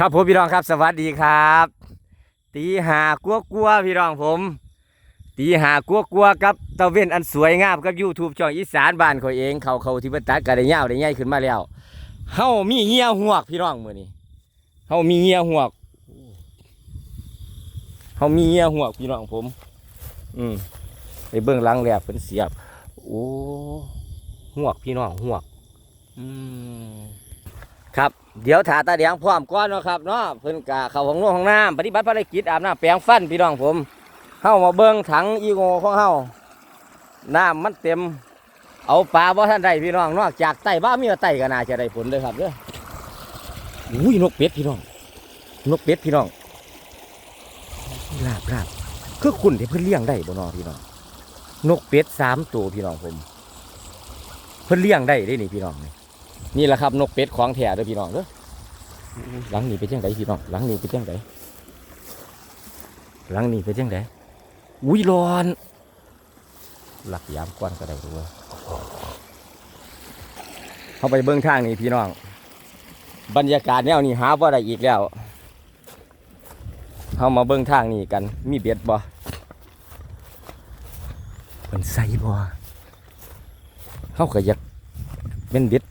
ครับผมพี่น้องครับ สวัสดีครับ ตีหากัวกลัวพี่น้องผม ตีหากัวกลัวๆกับตะเวนอันสวยงามกับ YouTube ช่องอีสานบ้านเขาเองเขาเขาที่บัตักกะได้ยาได้ใหญ่ขึ้นมาแล้วเฮามีเหี้ยหวกพี่น้องมือนี้เฮามีเหี้ยหวกเฮามีเหี้ยหวกพี่น้องผม อืมไปเบื้องหลังแหล้วเพิ่นเสียบ โอ้หวกพี่น้องหวก อืม ครับเดี๋ยวถาตาเดียงพร้อมก่อนเนาะครับเนาะเพิ่นกะเขาห้องน้ำห้องน้ำปฏิบัติภารกิจอาบน้ำแปรงฟันพี่น้องผมเฮามาเบิ่งถังอีโงของเฮาน้ำมันเต็ม เอาปลาบ่ทันได้พี่น้องนอกจากไต่บ้ามีแต่ไต่ก็น่าจะได้ผลเด้อครับเด้ออุ้ยนกเป็ดพี่น้อง นกเป็ดพี่น้องลาบลาบคือคุณที่เพิ่นเลี้ยงได้บ่นาะพี่น้องนกเป็ดสามตัวพี่น้องผม เพิ่นเลี้ยงได้เด้นี่พี่น้องนี่ นี่แหละครับนกเป็ดของแท้เด้อพี่น้องเด้อหลังนี้เป็นจังไดพี่น้องหลังนี้เป็นจังไดหลังนี้เป็นจังไดอุ้ยร้อน หลักยามกวนก็ได้ด้วยเข้าไปเบื้องทางนี่พี่น้อง บรรยากาศแนวนี้หาว่าได้อีกแล้วเข้ามาเบื้องทางนี่กัน มีเบ็ดบ่เป็นใส่บ่เขาก็อยากเป็นเบ็ด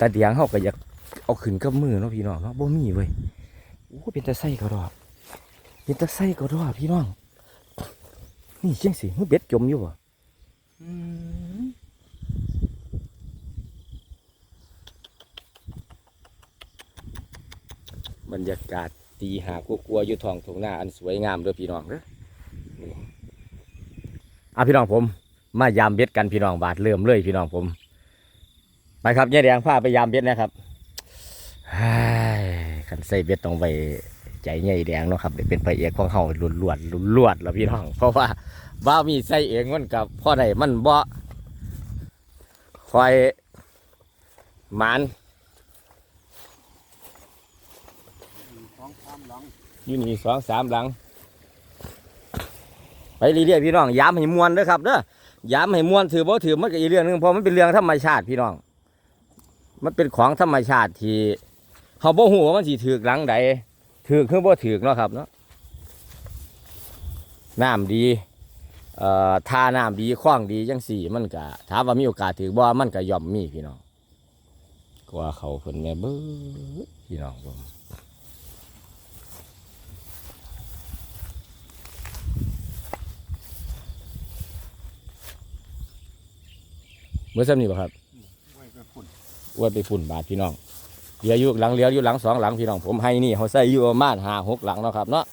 ตาเดียงเขาก็อยากเอาขึ้นกับมือเนาะพี่น้องเนาะบ่มีเว้ยโอ้เป็นตาไส้ก็ดอกเป็นตาไส้ก็ดอกพี่น้อง นี่เชียงสิมือเบ็ดจมอยู่บ่อืมบรรยากาศตีหากลัวๆอยู่ท้องทุ่งนาอันสวยงามเด้อพี่น้องเด้อนี่อะพี่น้องผม มายามเบ็ดกันพี่น้องบาทเริ่มเลยพี่น้องผม ไปครับยายแดงพาไปยามเบ็ดนะครับเฮ้ขันใส่เบ็ดต้องไปใจใหญ่แดงเนาะครับเดี๋ยวเป็นพระเอกของเขาลุนลวดลุนลวดแล้วพี่น้อง เพราะว่าบ้ามีใส่เองมันกับพ่อใดมันบ่คอยหมันสองสามลังยู่นี่สองสามหลัง ไปเรียกพี่น้องยามให้มวนเด้อครับเด้อยามให้มวนถือบ่ถือมันก็อีเรื่องหนึงเพราะมันเป็นเรื่องธรรมชาติพี่น้อง มันเป็นของธรรมชาติที่เขาบ่ฮู้ว่ามันสิถือกหลังใดถือกคือบ่ถือกเนาะครับเนาะน้ำดีเอ่อท่าน้ำดีคล้องดีจังสี่ มันก็ถามว่ามีโอกาสถือบ่มันก็ย่อมมีพี่น้องกว่าเขาเพิ่นแม่เบ้อพี่น้องผมเมื่อซ้ำนี้บ่ครับ อวดไปฝุ่นบาทพี่น้องเหลืออยู่หลังเหลืออยู่หลังสองหลังพี่น้องผมให้นี่เขาใส่อยู่ประมาณห้าหกหลังเนาะครับเนาะ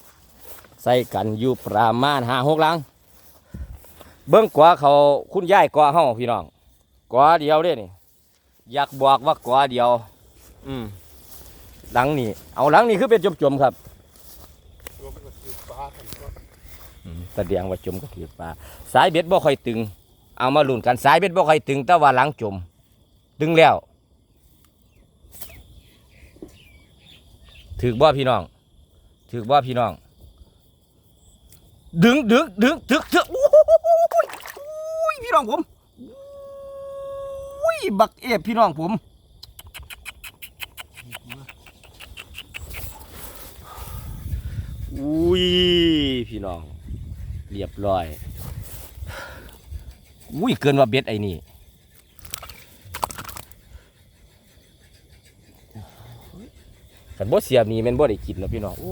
ใส่กันอยู่ประมาณห้าหกหลัง เบิ้องกว่าเขาคุณยายกว่าเฮาพี่น้องกว่าเดียวเด้นี่ อยากบอกว่ากว่าเดียว อืมหลังนี่เอาหลังนี่คือเป็นจมๆครับตัวมันก็คือปลาทั้งตัวอืมแสดงว่าจมก็ถือปลาสายเบ็ดบ่ค่อยตึง เอามาลุ่นกันสายเบ็ดบ่ค่อยตึง แต่ว่าหลังจม ตึงแล้ว ถือบ่พี่น้องถือบ่พี่น้อง ดึงดึงดึงถึกถึกอ้ยโอ้ยพี่น้องผมโอ้ยบักเอฟพี่น้องผมอุ้ยพี่น้อง เรียบร้อย อุ้ยเกินว่าเบ็ดไอ้นี่ ขันบ่เสียบนี่แม่นบ่ได้กินเนาะพี่น้องโอ้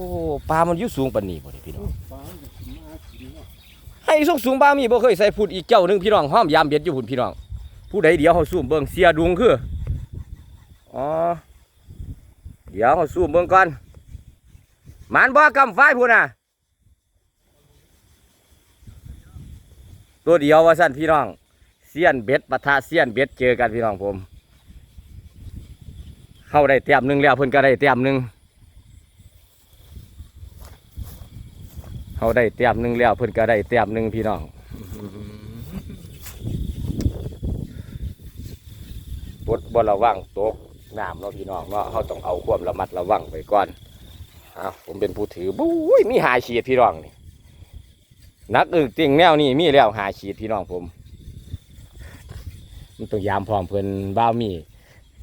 ปลามันอยู่สูงปานนี้บ่ได้พี่น้องให้สูงสูงปลามีบ่เคยใส่พูดอีกเจ้าหนึ่งพี่น้องห้อมยามเบ็ดอยู่พุ่นพี่น้องผู้ใดเดี๋ยวเฮาซูมเบิ่งเสียดุงคืออ๋อเดี๋ยวเฮาซูมเบิ่งก่อนหมันบ่กำไฟพุ่นน่ะตัวเดียวว่าสั่นพี่น้องเสียนเบ็ดปะทะเสียนเบ็ดเจอกันพี่น้องผม เข้าได้เต็มหนึ่งแล้วเพิ่นก็ได้เต็มหนึ่งเขาได้เต็มหนึ่งแล้วเพิ่นก็ได้เต็มหนึ่งพี่น้องบดบระวังตกน้ำเนาะพี่น้องเนาะเขาต้องเอาความระมัดระวังไว้ก่อนอผมเป็นผู้ถือบุ้ยมีหาฉีดพี่น้องนี่นักอึกติงแนวนี้มีแล้วหาฉีดพี่น้องผม มันต้องยามพร้อมเพิ่อนบ้ามี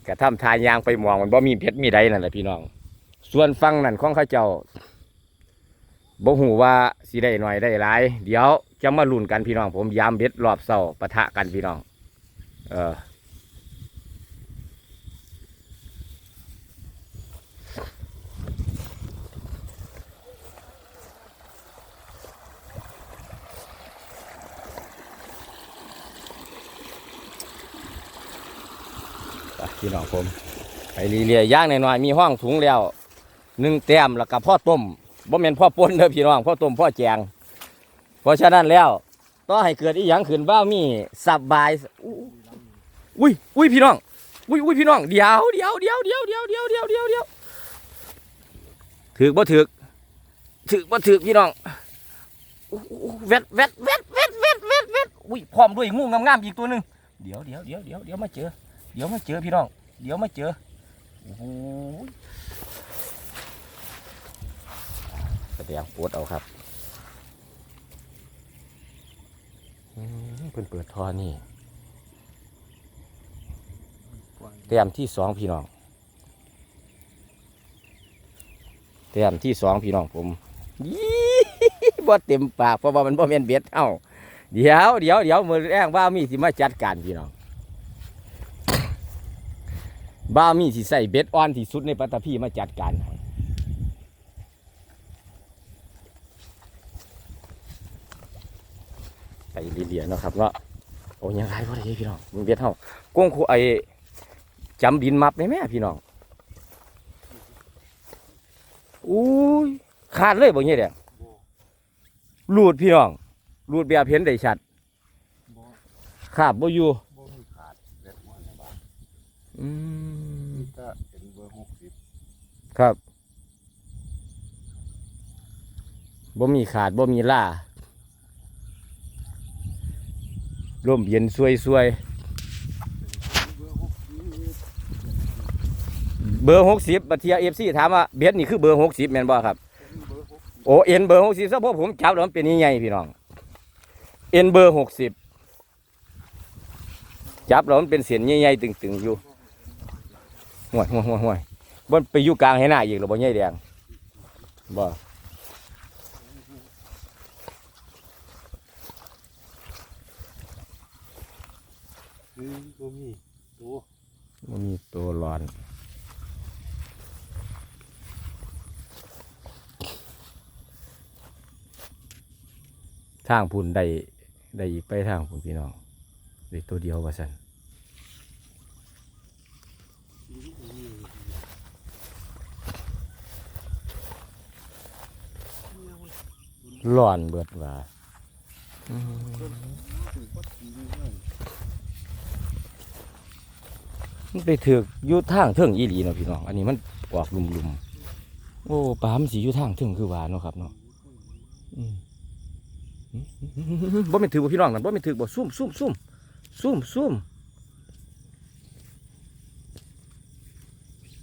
กระทำทายางไปมองมันบ่มีเพชรมีใดนั่นแหละพี่น้อง ส่วนฟังนั่นของข้าเจ้าบ่หูว่าสีได้หน่อยได้หลาย เดี๋ยวจะมาลุ้นกันพี่น้อง ผมยามเบ็ดรอบเศร้าปะทะกันพี่น้อง เออ พี่น้องผมไปรีเลียย่างหน่อยๆมีห้องถุงแล้วหนึ่งแต้มแล้วก็พ่อต้มบ่แม่นพ่อป่นเด้อพี่น้องพ่อต้มพ่อแจงเพราะฉะนั้นแล้วต่อให้เกิดอีหยังขึ้นบ้ามีสบายอุ้ยอุ้ยพี่น้องอุ้ยอุ้ยพี่น้องเดี๋ยวเดี๋ยวเดี๋ยวเดี๋ยวเดี๋ยวเดี๋ยวเดี๋ยวเดี๋ยวเดี๋ยวถือบ่ถือถือบ่ถือพี่น้องอู้อู้เวทเวทเวทเวทเวทเวทเวทอุ้ยพร้อมด้วยงูงามๆอีกตัวหนึ่งเดี๋ยวเดี๋ยวเดี๋ยวเดี๋ยวเดี๋ยวมาเจอ เดี๋ยวมาเจอพี่น้อง เดี๋ยวมาเจอ โอ้โหแสดงปวดเอาครับเพิ่นเปิดท่อนี่แต้มที่สองพี่น้องแต้มที่สองพี่น้องผมยี่บ่เต็มปากเพราะว่ามันบ่แม่นเบ็ดเอ้าเดี๋ยวเดี๋ยวเดี๋ยวมือแรงว่ามีสิมาจัดการพี่น้อง บ้ามีสิใส่เบ็ดอ่อนที่สุดในปัตตภีมาจัดการให้ไปเรียนๆนะครับเนาะโอ้ยังไงพ่อได้พี่น้องมึงเบ็ดเฮากงคูไอจำดินมับได้ไหมพี่น้องอุ้ยขาดเลยบ่เนี่ยเด้บ่หลุดพี่น้องหลุดแบบเห็นได้ชัดขาดบ่อยู่อืม นี่ก็เป็นเบอร์หกสิบ ครับบ่มีขาดบ่มีล่าร่มเย็นสวยสวยเบอร์หกสิบๆเบอร์หกสิบบัตเทียเอฟซีถามว่าเบสนี่คือเบอร์หกสิบแมนบ่ครับเป็นเบอร์หกสิบโอเอ็นเบอร์หกสิบซะเพราะผมจับแล้วมันเป็นยังไงพี่น้องเอ็นเบอร์หกสิบจับแล้วมันเป็นเสียนใหญ่ๆตึงๆอยู่ห่วยห่วยห่วย ห่วยบนไปอยู่กลางให้หน้าอีกหรือบ่ใหญ่แดงบ่นี่บ่มีตัวมันมีตัวร้อนทางพุ่นได้ได้อีกไปทางพุ่นพี่น้องได้ตัวเดียวว่าสัน ร้อนเบิดว่ามันไปถือกอยู่ทางเทิงอีหลีเนาะพี่น้อง อันนี้มันออกลุมๆ โอ้ปลามันสียู่ทางเทิงคือหวานเนาะครับเนาะบ่เป็นถือบ่พี่น้องนั่นบ่เป็นถือบ่ซุ่มซุ่มซุ่มซุ่มซุ่ม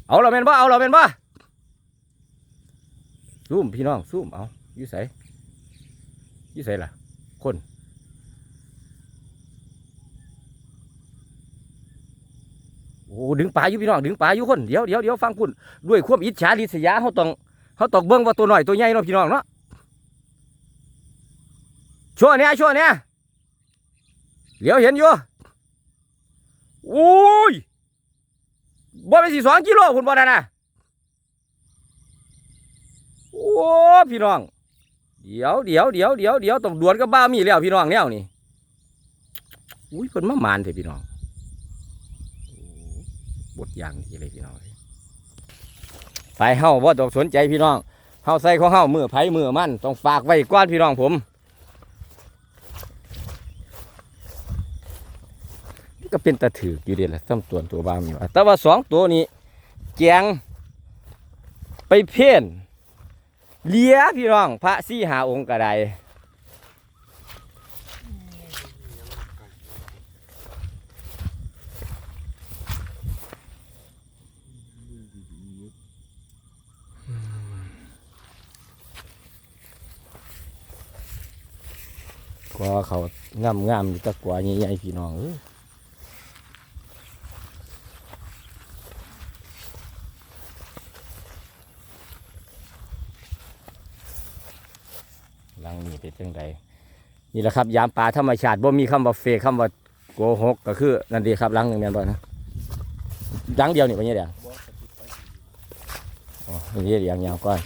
เอาเราเป็นบ่เอาเราเป็นบ่ซุ่มพี่น้องซุ่มเอาอยู่ใส่ ยู่ใส่ล่ะ คนโอ้ดึงปลาอยู่พี่น้องดึงปลาอยู่คนเดี๋ยวเดี๋ยวเดี๋ยวฟังคุณด้วยความอิจฉาริษยาเขาต้องเขาต้องเบิ่งว่าตัวหน้อยตัวใหญ่เนาะพี่น้องเนาะชั่วเนี้ยชั่วเนี้ยเดี๋ยวเห็นอยู่โอ้ยบ่เป็นสี่สองกิโลคุณบ่ได้นะโอ้พี่น้อง เดี๋ยวเดี๋ยวเดี๋ยวเดี๋ยวเดี๋ยวต้องดวลกับบ้ามีแล้วพี่น้องแนวนี่อุ้ยคนมามานเถอะพี่น้องบทยางดีเลยพี่น้องไปเฮาบ่ต้องสนใจพี่น้องเฮาใส่ของเฮามือไผมือมันต้องฝากไว้ก้อนพี่น้องผมก็เป็นตะถืออยู่เดีแหละซ้ำตัวตัวบ้ามีว่าแต่ว่าสองตัวนี้แจงไปเพ่น เลียพี่น้อง พระสี่หาองค์กระไดกว่าเขางามงามๆอยู่แตะกว่าใหญ่ๆพี่น้องเอ้ย หลังนี้เป็น จังใดนี่แหละครับ ยามป่าธรรมชาติบ่มีคำว่าเฟกคำว่าโกหกก็คือนั่นดีครับหลังหนึ่งแม่นบ่นะหลังเดียวนี่เป็นยังไงบ่กระติดไปอ๋อนี่เดียงยาวก่อน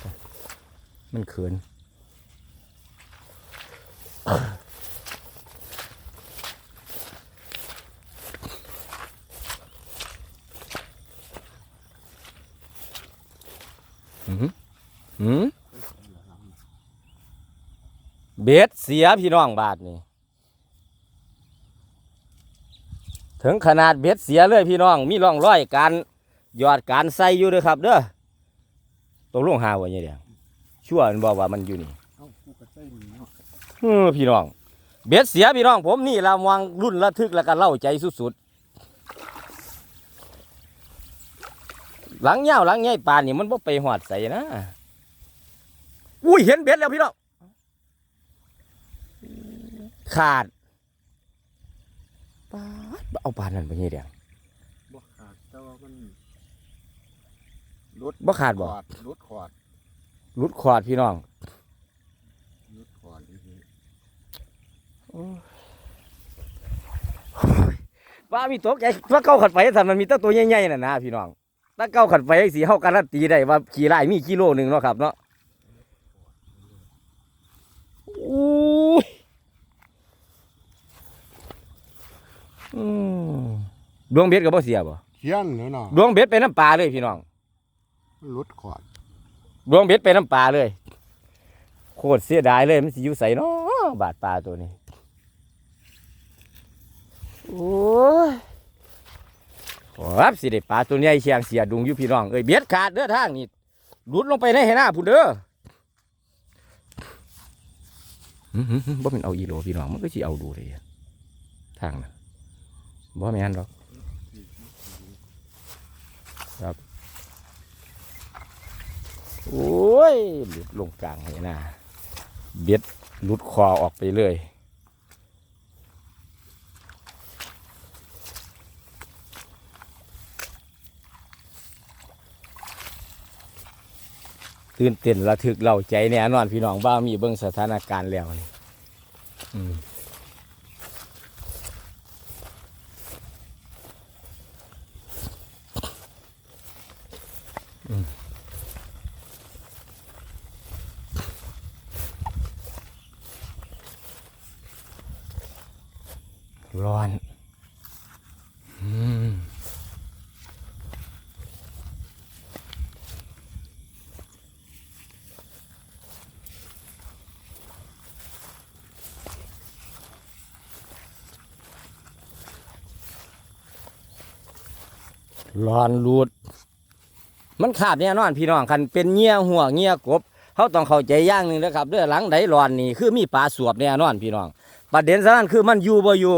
มันเขินอืมอืม เบ็ดเสียพี่น้องบาทนี่ถึงขนาดเบ็ดเสียเลยพี่น้อง มีร่องรอยการหยอดการใส่อยู่เด้อครับ เด้อตกลงหาไว้ยังเดียวชั่วมันบอกว่ามันอยู่นี่พี่น้อง เบ็ดเสียพี่น้อง ผมนี่ละวังรุ่นระทึกแล้วก็เล่าใจสุดๆหลังเงาวหลังใหญ่ปานนี่มันบ่ไปหอดใส่นะ อุ้ยเห็นเบ็ดแล้วพี่น้อง ขาดปาดเอาปานนั้นไปยังเดียวบ่ขาดแต่ว่ามันรถบ่ขาดบ่ขอดรถขอดรุดขอดพี่น้องรถขอดอีกทีว่ามีตัวใหญ่ว่าเก้าขัดไฟสันมันมีแตัวตัวใหญ่ๆน่ะนะพี่น้องถ้าเก้าขัดไฟสีเฮาการันตีได้ว่าขี่ไล่มีกิโลหนึ่งเนาะครับเนาะอู้ยอืม ดวงเบ็ดกับบ่เสียบ่เขียนเนาะเนาะดวงเบ็ดไปน้ำปลาเลยพี่น้องรถขอดดวงเบ็ดไปน้ำปลาเลย โคตรเสียดายเลยมันสิอยู่ใส่เนาะบาดปลาตัวนี้โอ้ยครับสิได้ปลาตัวใหญ่เชียงเสียดุงอยู่พี่น้องเอ้ยเบ็ดขาดเด้อทางนี่หลุดลงไปในเหน้าพุ่นเด้ออื้อหือหือบ่เป็นเอาอีโลพี่น้องมันก็สิเอาดูเลยอะทางน่ะ บ่แม่นหรอกครับโอ้ยหลุดลงกลางเหน้าเบ็ดหลุดคอออกไปเลยตื่นเต้นระทึกเล่าใจแน่นอนพี่น้องว่ามีเบิ่งสถานการณ์แล้วนี่ ร้อนอืมร้อนรูด มันขาดแน่นอนพี่น้องคันเป็นเงี้ยหัวเงี้ยกบเขาต้องเข้าใจอย่างหนึ่งนะครับเด้อหลังไดร้อนนี่คือมีปลาสวบแน่นอนพี่น้องประเด็นสำคัญคือมันอยู่บ่อยู่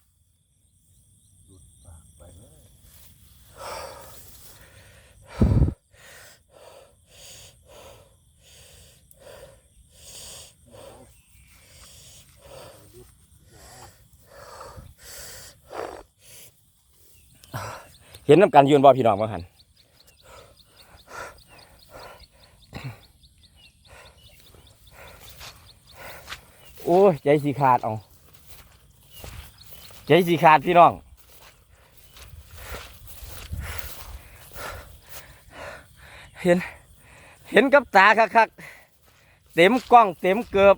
เห็นน้ำกันยืนบ่พี่น้องบ่หันโอ้ยใจสีขาดเอาใจสีขาดพี่น้องเห็นเห็นกับตาคักๆเต็มกล้องเต็มเกือบ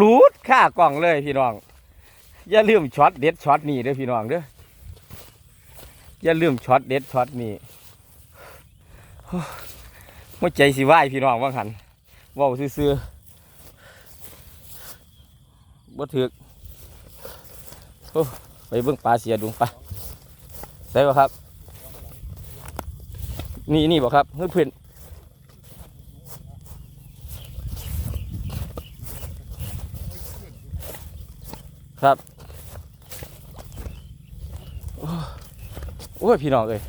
รูดค่ากล้องเลยพี่น้อง อย่าลืมช็อตเด็ดช็อตนี้เด้อพี่น้องเด้อ อย่าลืมช็อตเด็ดช็อตนี้โอ้ยหัวใจสิวายพี่น้องว่าหันว้าซื่อบ่ถึกโอ้ไปเบิ่งปลาเสียดุงปะได้ป่ะครับ นี่นี่บ่ครับเฮ้ยเพื่อนครับ โอ้ยพี่น้องเอ้ย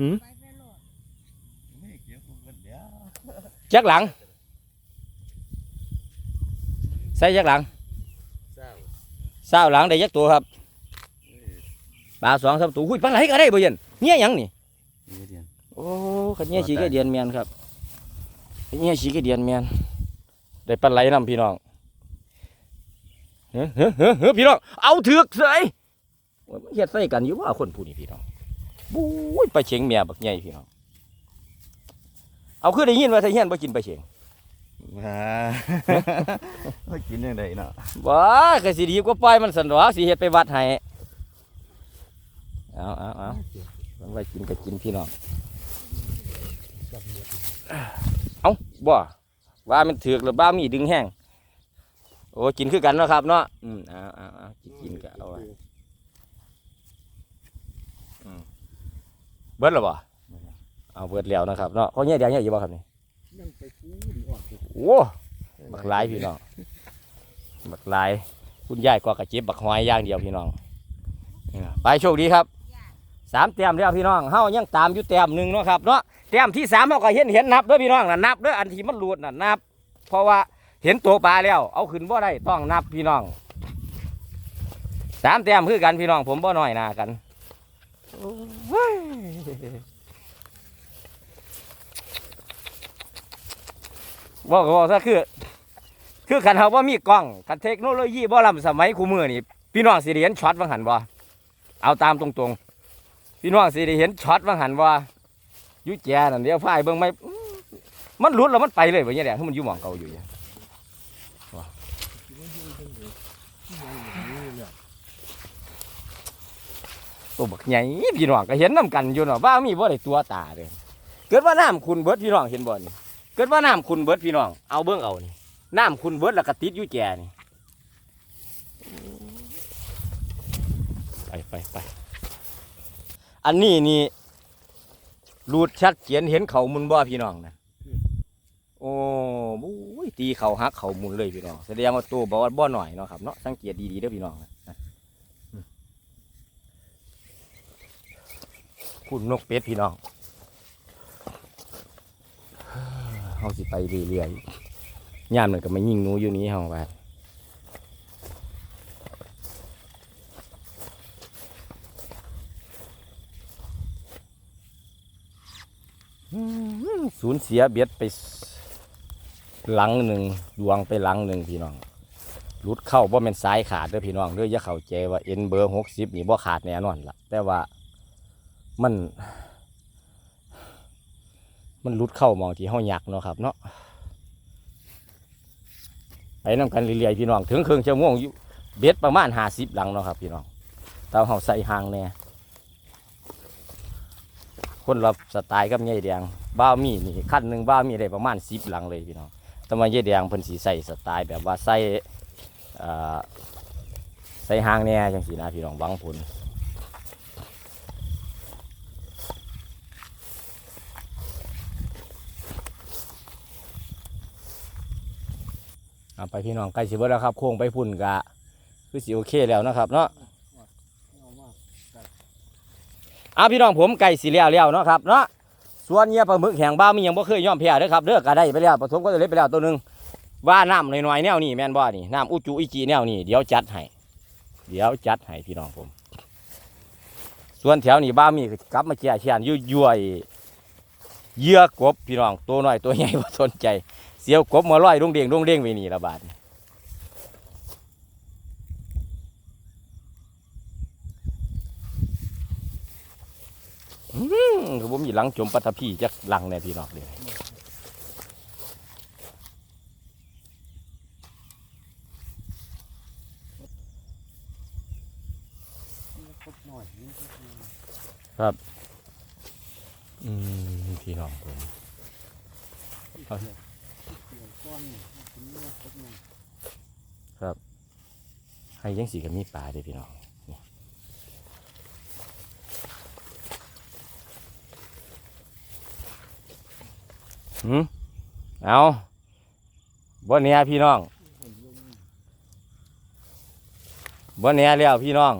หืมจักหลังใส่จักหลังเศร้าหลังได้จักตัวครับปลาสองสามตัวหุ้ยปลาไหลก็ได้บ่เย็นเงี้ยยังนี่โอ้ขันเงี้ยสีก็เดียนเมียนครับเงี้ยสีก็เดียนเมียน ได้ปลาไหลนำพี่น้องเฮ้อเฮ้อเฮ้อเฮ้อพี่น้อง เอาเถือกเสยโอ้ยมันเฮ็ดใส่กันอยู่ว่าคนผู้นี้พี่น้องบู้ยปลาเฉียงเมียบักใหญ่พี่น้อง เอาคือได้ยินว่าถ้าเฮียนบ่กินปลาเฉียงมาไม่กินยังไงเนาะว้าก็สิดีกว่าปล่อยมันสันดอกสิเฮ็ดไปวัดให้เอาเอาเอามันไว้กินก็กินพี่น้อง เอาบ่ ว่ามันถือกหรือบ้ามีดึงแห้งโอ้กินคือกันเนาะครับเนาะอืมเอาเอาเอากินกินก็เอาไว้อืมเบิดแล้วบ่เอาเบิดแล้วนะครับเนาะเขาเนี่ยเดียวเนี่ยอยู่บ่ครับนี่ยังไปพูดออกโอ้บักหลายพี่น้องบักหลายคุณยายก็กระเจ็บบักหอยอย่างเดียวพี่น้องเออไปโชคดีครับ สามแต้มแล้วพี่น้องเฮายังตามอยู่แต้มหนึ่งเนาะครับเนาะแต้มที่สามเฮาก็เห็นเห็นนับด้วยพี่น้องนะนับด้วยอันที่มันหลุดน่ะนับ เพราะว่าเห็นตัวปลาแล้ว เอาขึ้นบ่ได้ต้องนับพี่น้องสามแต้มคือกันพี่น้องผมบ่น้อยหนากันโอ้ยบอกบอกซะคือ คือขันเขาว่ามีกล้องขันเทคโนโลยีบ่ล้ำสมัยคู่มือนี่พี่น้องสิได้เห็นช็อตว่างหันบ่เอาตามตรงๆ พี่น้องสิได้เห็นช็อตว่างหันว่ายุแจนั่นเดียวพายเบิ่งไม่มันหลุดแล้วมันไปเลยว่าอย่างเนี้ยคือมันอยู่หมองเก่าอยู่อย่างตัวบักใหญ่พี่น้องก็เห็นน้ำกันอยู่เนาะว่ามีบ่ได้ตัวตาเลยเกิดว่าน้ำคุณเบิร์ดพี่น้องเห็นบ่นี่เกิดว่าน้ำคุณเบิร์ดพี่น้องเอาเบิ่งเอานี่น้ำคุณเบิร์ดแล้วก็ติดอยู่แจนี่ไปไปไป อันนี้นี่รูดชัดเจียนเห็นเขามุนบ่พี่น้องนะโอ้บุ้ยตีเขาหักเขามุนเลยพี่น้องแสดงว่าตัวบอกว่าบ่หน่อยเนาะครับเนาะสังเกตดีๆเด้อพี่น้องนะคุณนกเป็ดพี่น้องเขาสิไปเรื่อยๆย่ามมันก็มายิงหนูอยู่นี้ห้องไป สูญเสียเบียดไปหลังหนึ่งดวงไปหลังหนึ่งพี่น้องรุดเข้าว่าเป็นสายขาดเด้อพี่น้องเด้ออย่าเข้าใจว่าเอ็นเบอร์หกสิบนี่บ่ขาดแน่นอนละแต่ว่ามัน มันรุดเข้ามองที่ห้องยักเนาะครับ เนาะไปน้ำกันเรื่อยๆพี่น้องถึงเครึ่องชั่วโมงอยู่เบ็ดประมาณห้าสิบหลังเนาะครับพี่น้องตามเฮาใส่หางแน่ คนเรับสไตล์กับยายแดงบ้ามีนี่ขั้นหนึ่งบ้ามีได้ประมาณสิบหลังเลยพี่น้องแต่ว่ายายแดงเพิ่นสีใส่สไตล์แบบว่าใส่ใส่หางแน่จังสีนะพี่น้องหวังผลไปพี่น้องใกล้สิเบิดแล้วครับโค้งไปพุ่นกะคือสิโอเคแล้วนะครับเนาะ เอามา เอาพี่น้องผมไก่สีแล้วแล้วเนาะครับเนาะส่วนเนี้ยปลาหมึกแห้งบ้ามียังบ่เคยย่อมแพ้เด้อครับเด้อก็ได้ไปแล้วผสมก็เลยไปแล้วตัวหนึงว่าน้ำหน่อยๆแนวนี้แม่นบ่นี่น้ำอุจูอิจิแนวนี้เดี๋ยวจัดให้เดี๋ยวจัดให้พี่น้องผม ส่วนแถวนี้บ้ามีก็กลับมาเชียเชียนยุ่ยยุ่ยเยื่อกบพี่น้องตัวน้อยตัวใหญ่บ่สนใจ เสียวกบมาลอยดงเด้งดงเด้งไว้นี่ละบาดนี้อืม คือผมมีหลังจมปัตตพีจักหลังแน่พี่น้องเลยครับ อืมพี่น้องผมเกี่ยวครับ ให้ยังสีกับมีปลาเด้อพี่น้อง หืมเอาบ่เนี้ยพี่น้องบ่เนี้ยแล้วพี่น้อง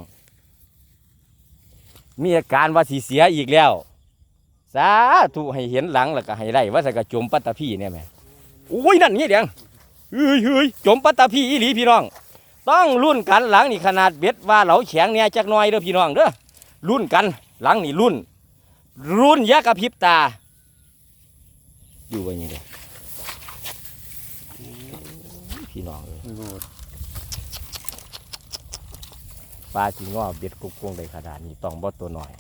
มีอาการว่าสีเสียอีกแล้วสาธุให้เห็นหลังแล้วก็ให้ได้ว่าใส่กระจมปัตตาพีเนี่ยแหม่โอ้ยนั่นนี่เดียงเฮ้ยเฮ้ยจมปัตตาพีอีหลีพี่น้อง ต้องรุ่นกันหลังนี่ขนาดเบ็ดว่าเหลาแข็งเนี่ยจักน่อยเด้อพี่น้องเด้อรุ่นกันหลังนี่รุ่น รุ่นยักกระพริบตา อยู่ไว้นี่เด้อโอ้ยพี่น้องเอ้ยโลดปลาจีงอเบ็ดกุกกงได้ขนาดนี้ต้องบ่ตัวหน่อย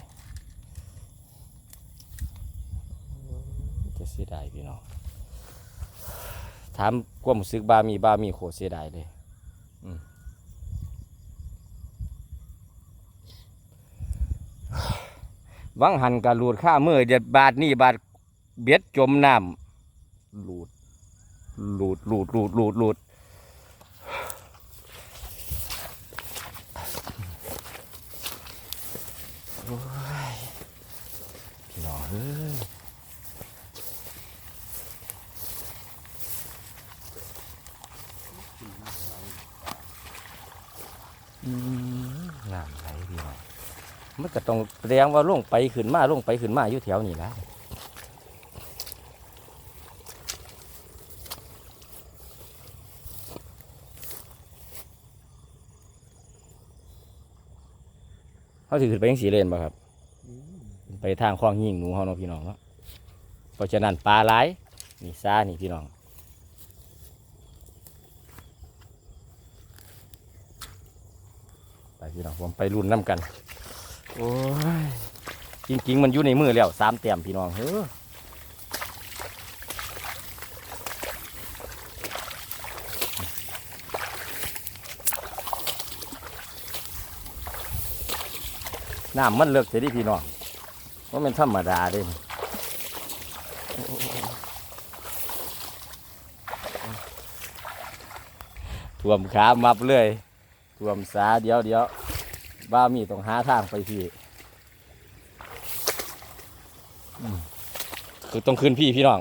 จะเสียดายพี่น้องถามความรู้สึกบามีบามีโคตรเสียดายเลยอืมวังหันกะหลูดข้ามือเด็ดบาทนี่บาทเบ็ดจมน้ำ หลูดหลูดหลูดหลูดหลูดหลูดพี่น้องเอ้ยอืมน้ำไหลพี่น้องมันก็ต้องแสดงว่าลงไปขึ้นมาลงไปขึ้นมาอยู่แถวนี้และ เขาถือขึ้นไปยังสีเลนป่ะครับ ไปทางคลองหิ่งหนูเขาเนาะพี่น้องเนาะเพราะฉะนั้นปลาหลายนี่ซ่านี่พี่น้องไปพี่น้องผมไปรุ่นน้ำกัน โอ้ยจริงๆ มันอยู่ในมือแล้วสามเต็มพี่น้องเฮ้อ น้ำมันเลิกเสียดิพี่น้องว่ามันธรรมดาเด้ท่วมขามับเลยท่วมสาเดียวเดียวบ้ามีต้องหาทางไปพี่คือต้องขึ้นพี่พี่น้อง